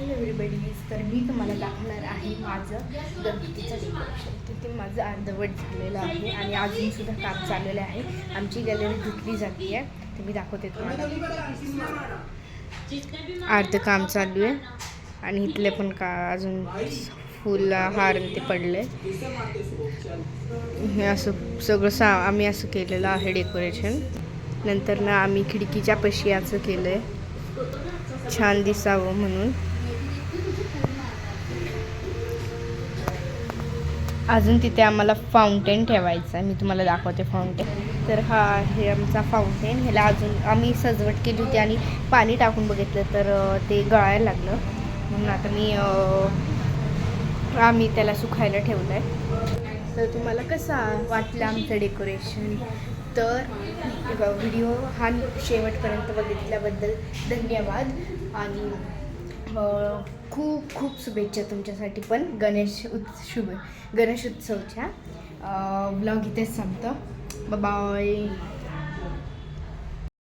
Hello everybody's तर मी तुम्हाला दाखवणार आहे माझं गणपतीचं डेकोरेशन तिथे माझं अर्धवट झालेलं आहे आणि अजूनसुद्धा काम चाललेलं आहे. आमची गॅलरी धुतली जाते आहे. तर मी दाखवते तुम्हाला. अर्ध काम चालू आहे. आणि इथले पण का अजून फुल हार ते पडले. हे असं सगळं सा आम्ही असं केलेलं आहे डेकोरेशन नंतर ना आम्ही खिडकीच्या पशी असं केलं आहे छान दिसावं म्हणून. अजून तिथे आम्हाला फाउंटेन ठेवायचं आहे. मी तुम्हाला दाखवते फाउंटेन तर हा आहे आमचा फाउंटेन ह्याला अजून आम्ही सजवट केली होती आणि पाणी टाकून बघितलं तर ते गळायला लागलं. म्हणून आता मी आम्ही त्याला सुखायला ठेवलं आहे. तर तुम्हाला कसा वाटलं आमचं डेकोरेशन तर व्हिडिओ हा शेवटपर्यंत बघितल्याबद्दल धन्यवाद. आणि खूप खूप शुभेच्छा तुमच्यासाठी पण गणेश उत्स शुभ गणेश उत्सवच्या ब्लॉग इथेच संपतं. बाय